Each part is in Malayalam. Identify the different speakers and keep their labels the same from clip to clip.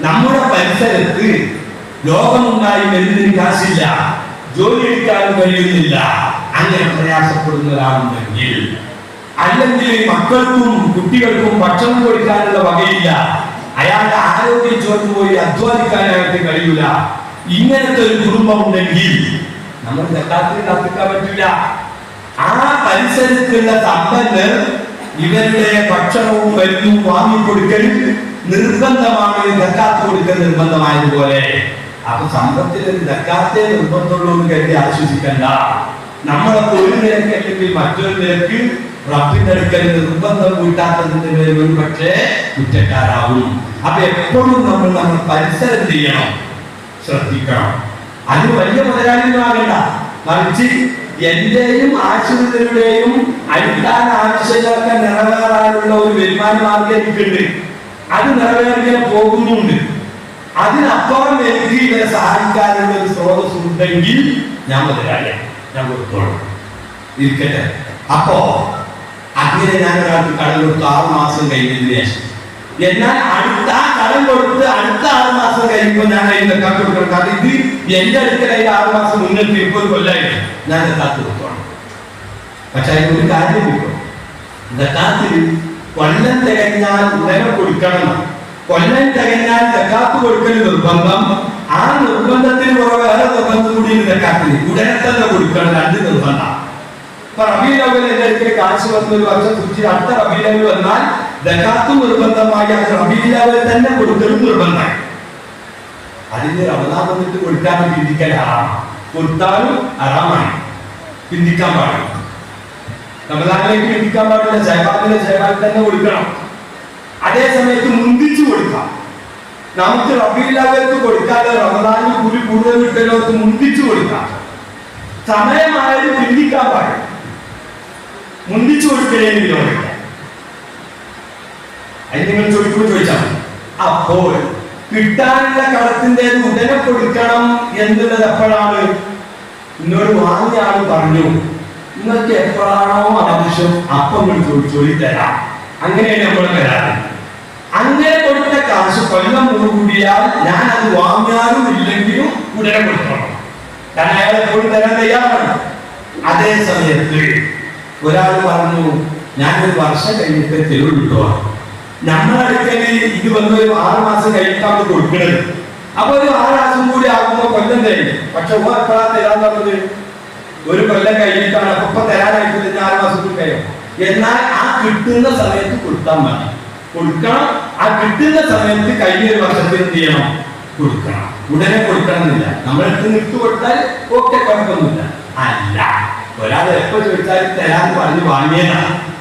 Speaker 1: നമ്മുടെ പരിസരത്ത് ലോകമുണ്ടായി വരുന്നതിന് കാശില്ല ജോലി എടുക്കാനും കഴിയുന്നില്ല. അങ്ങനെ പ്രയാസപ്പെടുന്ന ഒരാളുണ്ടെങ്കിൽ അല്ലെങ്കിൽ മക്കൾക്കും കുട്ടികൾക്കും ഭക്ഷണം കൊടുക്കാനുള്ള വകയില്ല അയാളുടെ ആരോഗ്യം ചോർന്നു പോയി അധ്വാനിക്കാനായിട്ട് കഴിയൂല. ഇങ്ങനത്തെ ഒരു കുടുംബം ഉണ്ടെങ്കിൽ നമ്മൾ ജക്കാത്തിന് കത്തിക്കാൻ പറ്റില്ല ആ പരിസരത്തുള്ള സമ്പന്നർ ഇവരുടെ ഭക്ഷണവും മരുന്നും വാങ്ങിക്കൊടുക്കൽ നിർബന്ധമാണ്. ജക്കാത്ത് കൊടുക്കൽ നിർബന്ധമായതുപോലെ. അപ്പൊ സമ്പത്തിൽ ഒരു ജക്കാത്തെ നിർബന്ധമുള്ളൂ എന്ന് കരുതി ആശ്വസിക്കണ്ട നമ്മളൊക്കെ ഒരു നിരക്ക് അല്ലെങ്കിൽ മറ്റൊരു നിരക്ക് റബ്ബിന്റെ നിർബന്ധം കൂട്ടാത്തതിന്റെ പേരിൽ ഒരു പക്ഷേ കുറ്റക്കാരാവും അപ്പൊ എപ്പോഴും നമ്മൾ നമ്മൾ പരിസരം ചെയ്യണം? ശ്രദ്ധിക്കണം. അതിന് വലിയ മുതലാളികളാകണ്ട. മറിച്ച് എന്റെയും ആശുപത്രിയുടെയും അടിസ്ഥാന ആവശ്യങ്ങളൊക്കെ നിറവേറാനുള്ള ഒരു വരുമാന മാർഗം എനിക്കുണ്ട്. അത് നിറവേറിയാൻ പോകുന്നുണ്ട്. അതിനപ്പുറം എനിക്ക് ഇവരെ സഹായിക്കാനുള്ള ഒരു സ്രോതസ് ഉണ്ടെങ്കിൽ ഞാൻ മുതലാളിയ ഞാൻ കൊടുത്തോളാം. ഇരിക്കട്ടെ. അപ്പോ അങ്ങനെ ഞാൻ ഒരാൾക്ക് കടം കൊടുത്തു. ആറു മാസം കഴിഞ്ഞതിന് ശേഷം. എന്നാൽ അടുത്ത ആ കടം കൊടുത്ത് അടുത്ത ആറു മാസം കഴിയുമ്പോൾ ഞാൻ അതിന്റെ കൊടുക്കണം. കാരണം ഇത് എന്റെ അടുക്കലായി ആറ് മാസം മുന്നേ തീർപ്പ് ഒരു കൊല്ലായിട്ട് ഞാൻ കാത്ത് കൊടുത്തോണം പക്ഷെ അതിന് ഒരു കാര്യം കിട്ടും ജക്കാത്തിൽ കൊല്ലം തികഞ്ഞാൽ ഉടനെ കൊടുക്കണം. കൊല്ലം തികഞ്ഞാൽ ജക്കാത്ത് കൊടുക്കൽ നിർബന്ധം. ആ നിർബന്ധത്തിന് പുറമെ വേറെ നിർബന്ധം കൂടി ജക്കാത്തിന് ഉടനെ തന്നെ കൊടുക്കണം. രണ്ട് നിർബന്ധം. ഇപ്പൊ റബീൽ അവൽ എന്റെ അടുക്കൽ കാശ് വന്ന ഒരു വർഷം സൂചിച്ച് അടുത്ത റബീൽ അവൽ വന്നാൽ ദക്കാത്തും നിർബന്ധമായി. അത് റബീൽ അവൽ തന്നെ കൊടുക്കലും നിർബന്ധമായി. അതിന് റമദാൻ വന്നിട്ട് കൊടുക്കാനും ചിന്തിക്കാൻ ഹറാമാണ് കൊടുത്താലും ഹറാമായി ചിന്തിക്കാൻ പാടില്ല. റമദാനിലേക്ക് ചിന്തിക്കാൻ പാടില്ല. തന്നെ കൊടുക്കണം. അതേ സമയത്ത് മുന്തിച്ചു കൊടുക്കാം. നമുക്ക് റബിയില്ലാത്തവർക്ക് കൊടുക്കാതെ റമദാനിൽ കൂടി കൂടുതൽ കിട്ടുന്നവർക്ക് മുന്തിച്ചു കൊടുക്കാം. സമയമായത് ചിന്തിക്കാൻ പാടില്ല. മുന്തിച്ചു കൊടുക്കലേന്ന് അതിന് അത് നിങ്ങൾ ചോദിക്കുമ്പോൾ ചോദിച്ചാൽ അപ്പോൾ കിട്ടാനുള്ള കടത്തിന്റെ ഉടനെ കൊടുക്കണം എന്നുള്ളത് എപ്പോഴാണ്? എന്നോട് വാങ്ങിയ പറഞ്ഞു നിങ്ങൾക്ക് എപ്പോഴാണോ ആവശ്യം അപ്പം നിങ്ങൾ ചോദിച്ചോളി തരാം. അങ്ങനെയാണ് നമ്മൾ തരാറ് അങ്ങനെ കൊടുത്ത കാശ് കൊല്ലം കൂടിയാൽ ഞാൻ അത് വാങ്ങാനും ഇല്ലെങ്കിലും ഉടനെ കൊടുക്കണം. കാരണം അയാൾ എപ്പോഴും തരാൻ തയ്യാറാണ്. അതേ സമയത്ത് ഒരാൾ പറഞ്ഞു ഞാനൊരു വർഷം കഴിഞ്ഞിട്ട് തെരുവ് നമ്മുടെ ഇത് വന്ന് ഒരു ആറ് മാസം കഴിഞ്ഞിട്ടാണ് കൊടുക്കുന്നത് അപ്പൊ ഒരു ആറ് മാസം കൂടി ആകുമ്പോ കൊല്ലം തരും പക്ഷെ ഓ എപ്പോഴാ തരാൻ പറഞ്ഞത്? ഒരു കൊല്ലം കഴിഞ്ഞിട്ടാണ്. അപ്പൊ തരാനായിട്ട് തന്നെ ആറ് മാസം കൂടി കഴിയും. എന്നാൽ ആ കിട്ടുന്ന സമയത്ത് കൊടുത്താൽ മതി. കൊടുക്കണം. ആ കിട്ടുന്ന സമയത്ത് കഴിഞ്ഞ ഒരു വർഷത്തിൽ എന്ത് ചെയ്യണം? കൊടുക്കണം. ഉടനെ കൊടുക്കണമെന്നില്ല. നമ്മളെടുത്ത് നിട്ട് കൊടുത്താൽ ഓക്കെ കുഴപ്പമൊന്നുമില്ല. അല്ല. ഒരാൾ എപ്പോ ചോദിച്ചാൽ തരാൻ പറഞ്ഞ് വാങ്ങിയതാണ്.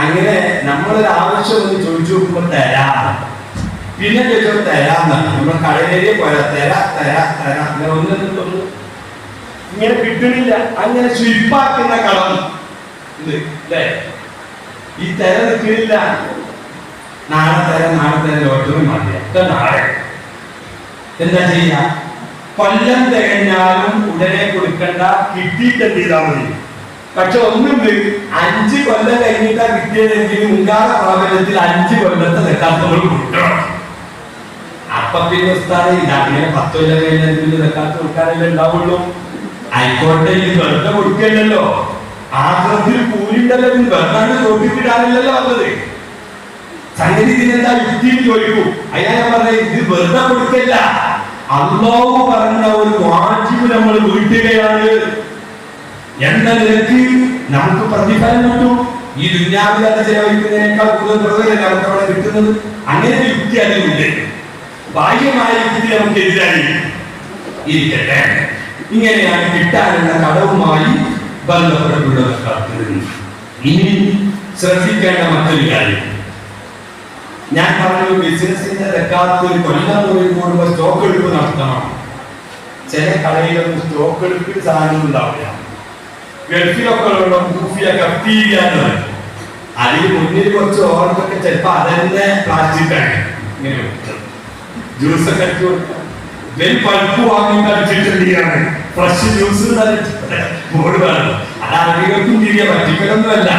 Speaker 1: അങ്ങനെ നമ്മളൊരു ആവശ്യം ഒന്ന് ചോദിച്ചു നോക്കുമ്പോ തരാം പിന്നെ ചോദിച്ചോ തരാന്നാണ് നമ്മൾ കടയിലേക്ക് പോയാൽ തരാ തരാ തരാ. അങ്ങനെ ഒന്നും ഇങ്ങനെ കിട്ടണില്ല. അങ്ങനെ ശില്പാക്കുന്ന കടം ഈ തര നിൽക്കുന്നില്ല നാളെ തര നാളെ തര ലോട്ടറി മതി നാളെ. എന്താ ചെയ്യ? കൊല്ലം തികഞ്ഞാലും ഉടനെ കൊടുക്കണ്ട കിട്ടിയിട്ട് എന്ത് ചെയ്താൽ മതി? പക്ഷെ ഒന്നുണ്ട്. അഞ്ച് കൊല്ലം കഴിഞ്ഞിട്ടാ കിട്ടിയതെങ്കിൽ മുൻകാല പ്രാബല്യത്തിൽ അഞ്ച് കൊല്ലത്തെ തെക്കാത്ത നമ്മൾ കൊടുക്കണം അപ്പൊ പിന്നെ ഉസ്താദെ പത്ത് കൊല്ലം കഴിഞ്ഞതിന് തെക്കാത്ത കൊടുക്കാനല്ലേ ഉണ്ടാവുള്ളൂ. ആയിക്കോട്ടെ ഇത് വെറുതെ കൊടുക്കല്ലോ ആഗ്രഹത്തിൽ കൂലിണ്ടല്ലോ വെറുതെ ചോദിച്ചിട്ടാണല്ലോ വന്നത്. സംഗതി ഇതിനെന്താ യുക്തി ചോദിക്കൂ. അയാൾ പറഞ്ഞ ഇത് വെറുതെ കൊടുക്കല്ല. അള്ളാഹു പറഞ്ഞ ഒരു വാജിബ് നമ്മൾ വീട്ടുകയാണ്. എന്ന നിലയ്ക്ക് നമുക്ക് പ്രതിഫലം കിട്ടും. ഈ ദുന്യാവിൽ അത് ചെലവഴിക്കുന്നതിനേക്കാൾ കൂടുതൽ പ്രതിഫലം നമുക്ക് അവിടെ കിട്ടുന്നത്? അങ്ങനെ ഒരു യുക്തി അതിലുണ്ട്. ബാഹ്യമായ യുക്തി നമുക്ക് എതിരായി ഇരിക്കട്ടെ. ഇങ്ങനെയാണ് കിട്ടാനുള്ള കടവുമായി ബന്ധപ്പെട്ടുള്ളവർ കാത്തിരുന്നത് ഇനി ശ്രദ്ധിക്കേണ്ട മറ്റൊരു കാര്യം. ഞാൻ പറഞ്ഞു ബിസിനസിന്റെ റെക്കാർഡ് കൊല്ലം പോയി കൂടുമ്പോൾ സ്റ്റോക്ക് എടുപ്പ് നടത്തണം. ചില കടയിലൊന്നും സ്റ്റോക്ക് എടുപ്പിൽ സാധനം ഉണ്ടാവില്ല. ഗൾഫിലൊക്കെ ഉള്ള എന്ന് പറയും അതിൽ മുന്നിൽ കുറച്ച് ഓർക്കൊക്കെ ചിലപ്പോ അതന്നെ പ്ലാസ്റ്റിക് ആണ് ഇങ്ങനെ. ജ്യൂസ് ഒക്കെ അടിച്ചു കൊടുക്കാം പഴുപ്പ് വാങ്ങി കഴിച്ചിട്ടുണ്ടെങ്കിലാണ് ഫ്രഷ് ജ്യൂസ് ബോർഡ് വേണം അത് അറബികൾക്കും തിരികെ പറ്റിക്കലൊന്നുമല്ല.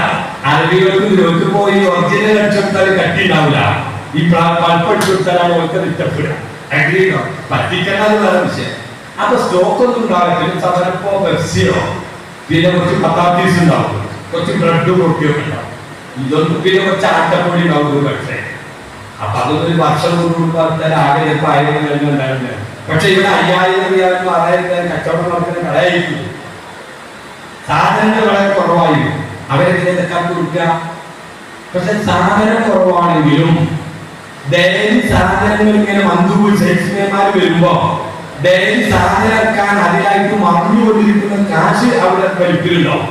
Speaker 1: അറബികൾക്കും ലോക്ക് പോയി ഒറിജിനൽ അടിച്ചെടുത്താൽ കട്ടി ഉണ്ടാവില്ല ഈ പൾപ്പടിച്ചു കൊടുത്താലാണ് അവർക്ക് ഇഷ്ടപ്പെടുക. അഗ്രീഡോ പറ്റിക്കണമെന്ന് വേറെ വിഷയം. അപ്പൊ സ്റ്റോക്ക് ഒന്നും ഉണ്ടാകത്തില്ല. സമരപ്പോ പെപ്സിയോ പിന്നെ കുറച്ച് പത്താത്തീസ് ഉണ്ടാവും. കുറച്ച് ബ്രെഡ് പൊട്ടിയൊക്കെ ഉണ്ടാവും. ഇതൊന്നും പിന്നെ കുറച്ച് ആട്ടപ്പൊടി ഉണ്ടാവും ഒരു പക്ഷേ. അപ്പൊ അതൊന്നും ഒരു വർഷം ആൾക്കാർ ആകെ ചിലപ്പോൾ ആയിരം കഴിഞ്ഞ് ഉണ്ടായിരുന്നില്ല പക്ഷെ ഇവിടെ അയ്യായിരം റിയാലും ആറായിരം കച്ചവടം നടക്കുന്ന കടയായിരിക്കും. സാധനങ്ങൾ വളരെ കുറവായിരുന്നു അവരെന്തിനെ തെക്കാൻ കൊടുക്കുക? പക്ഷെ സാധനം കുറവാണെങ്കിലും ഡെയിലി സാധനങ്ങൾ ഇങ്ങനെ മന്ത്രി സെയിൽസ്മാൻമാർ വരുമ്പോ ഡെയിലി സാധനം ഇറക്കാൻ അതിലായിട്ട് മറിഞ്ഞുകൊണ്ടിരിക്കുന്ന കാശ് അവിടെ വലിക്കലുണ്ടാവും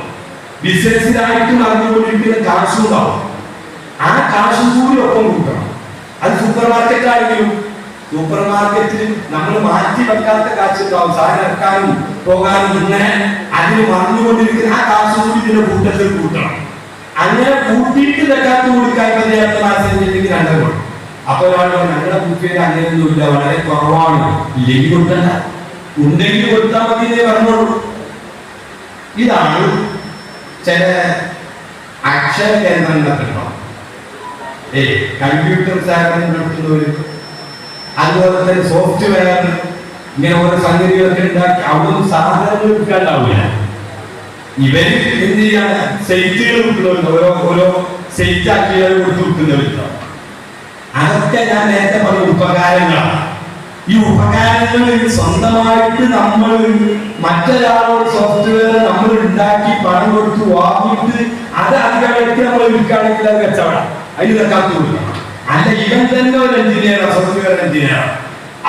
Speaker 1: ബിസിനസ്സിലായിട്ട് മറിഞ്ഞുകൊണ്ടിരിക്കുന്ന കാശും ഉണ്ടാവും. ആ കാശും കൂടി ഒപ്പം കൂട്ടണം. അത് സൂപ്പർ മാർക്കറ്റ് ആണെങ്കിലും സൂപ്പർ മാർക്കറ്റിൽ നമ്മൾ മാറ്റി വെക്കാത്ത കാശ് ഉണ്ടാവും സാധനം പോകാനും ഇങ്ങനെ അതിന് മറിഞ്ഞുകൊണ്ടിരിക്കുന്ന ആ കാശ് കൂടി ഇതിന്റെ കൂട്ടത്തിൽ കൂട്ടണം. അങ്ങനെ കൂട്ടിയിട്ട് വെക്കാത്ത കൂടി കാര്യം കൊടുക്കും അപ്പൊ ഒരാൾ ഞങ്ങളുടെ ബുക്കിൽ അങ്ങനെയൊന്നുമില്ല വളരെ കുറവാണ്. ഇല്ലെങ്കിൽ കൊടുക്കണ്ട. ഉണ്ടെങ്കിൽ കൊടുത്താൽ മതി പറഞ്ഞോളൂ ഇതാണ് ചില അക്ഷര കേന്ദ്രങ്ങളൊക്കെ ഉണ്ടാവും ഏ കമ്പ്യൂട്ടർ സേവനം നടത്തുന്നവര് അതുപോലെ തന്നെ സോഫ്റ്റ്വെയർ ഇങ്ങനെ ഓരോ സംഗതികളൊക്കെ ഉണ്ടാക്കി അവിടുന്ന് സാധനങ്ങൾ എടുക്കാണ്ടാവില്ല. ഇവർ എന്ത് ചെയ്യാണ്? സെയ്റ്റുകൾ കൊടുക്കുന്നവരുണ്ട്. ഓരോ ഓരോ കൊടുത്ത് അതൊക്കെ ഞാൻ നേരത്തെ പറഞ്ഞ ഉപകാരങ്ങളാണ്. ഈ ഉപകാരങ്ങൾ സ്വന്തമായിട്ട് നമ്മൾ മറ്റൊരാളോട് സോഫ്റ്റ്വെയർ നമ്മൾ ഉണ്ടാക്കി പണം കൊടുത്ത് വാങ്ങിയിട്ട് അത് അധികമായിട്ട് നമ്മൾ വിൽക്കുകയാണെങ്കിൽ അത് കച്ചവടം. അതിന് തക്കാത്തൂല്ല അല്ല ഇവൻ തന്നെ ഒരു എഞ്ചിനീയർ സോഫ്റ്റ്വെയർ എഞ്ചിനീയർ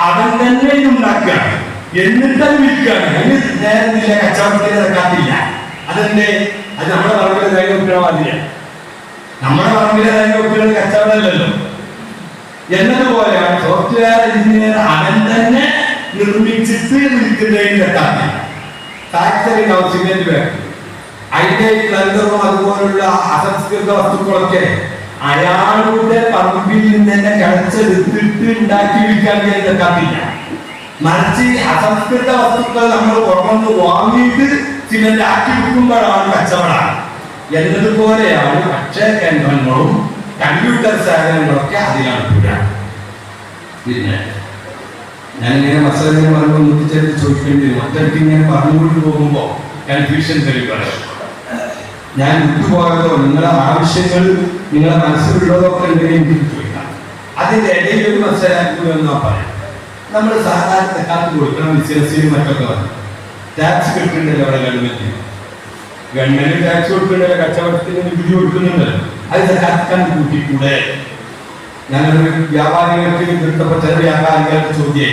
Speaker 1: അവൻ തന്നെ ഉണ്ടാക്കുകയാണ്. എന്നിട്ട് അത് വിൽക്കുകയാണ്. അതിന് നേരത്തില്ല കച്ചവടത്തിന് നിൽക്കാത്തില്ല അതെന്റെ അത് നമ്മുടെ പറമ്പിലെ ദൈവ മാതിരിയാണ് നമ്മുടെ പറമ്പിലെ ദൈവ വിൽക്കുന്നത് കച്ചവടമല്ലല്ലോ. എന്നതുപോലെയാണ് സോഫ്റ്റ്വെയർ എഞ്ചിനീയർ അവൻ തന്നെ നിർമ്മിച്ചിട്ട് വിൽക്കുന്നതിന് തെറ്റാണ്. ഫാക്ടറി ഹൗസിംഗിന് വേണം. അതിന്റെ ലങ്കറും അതുപോലുള്ള അസംസ്കൃത വസ്തുക്കളൊക്കെ അയാളുടെ പറമ്പിൽ നിന്ന് തന്നെ കഴിച്ചെടുത്തിട്ട് ഉണ്ടാക്കി വിൽക്കാൻ തെറ്റാത്തില്ല മറിച്ച് അസംസ്കൃത വസ്തുക്കൾ നമ്മൾ പുറമൊന്ന് വാങ്ങിയിട്ട് സിമെന്റ് ആക്കി വിൽക്കുമ്പോഴാണ് കച്ചവടം. എന്നതുപോലെയാണ് അക്ഷയ കേന്ദ്രങ്ങളും കമ്പ്യൂട്ടർ സാധനങ്ങളൊക്കെ അതിലാണ്. പിന്നെ ഞാനിങ്ങനെ മസാലിങ്ങനെ പറയുമ്പോൾ മുത്തിച്ചേർത്ത് ചോദിക്കേണ്ടി വരും. മറ്റൊക്കെ ഇങ്ങനെ പറഞ്ഞുകൊണ്ട് പോകുമ്പോൾ കൺഫ്യൂഷൻ പറയാം. ഞാൻ വിട്ടുപോകാത്തോ നിങ്ങളുടെ ആവശ്യങ്ങൾ നിങ്ങളുടെ മനസ്സിലുള്ളതൊക്കെ ഉണ്ടെങ്കിൽ ചോദിക്കാം. അതിന്റെ ഇടയിൽ ഒരു മനസ്സിലാക്കുക എന്നാ പറയാം. നമ്മൾ സാധാരണ തെക്കാത്ത് കൊടുക്കണം ബിസിനസ്സിനും മറ്റൊക്കെ ടാക്സ് കിട്ടുന്നുണ്ടല്ലോ അവിടെ ഗവൺമെന്റ് ഗവൺമെന്റ് ടാക്സ് കൊടുക്കുന്നുണ്ടല്ലോ കച്ചവടത്തിന് നികുതി കൊടുക്കുന്നുണ്ടല്ലോ അത് തെക്കാക്കാൻ കൂട്ടിക്കൂടെ? ഞങ്ങൾ വ്യാപാരികൾക്ക് നിർത്തപ്പെട്ട ചില വ്യാപാരികളുടെ ചോദ്യം.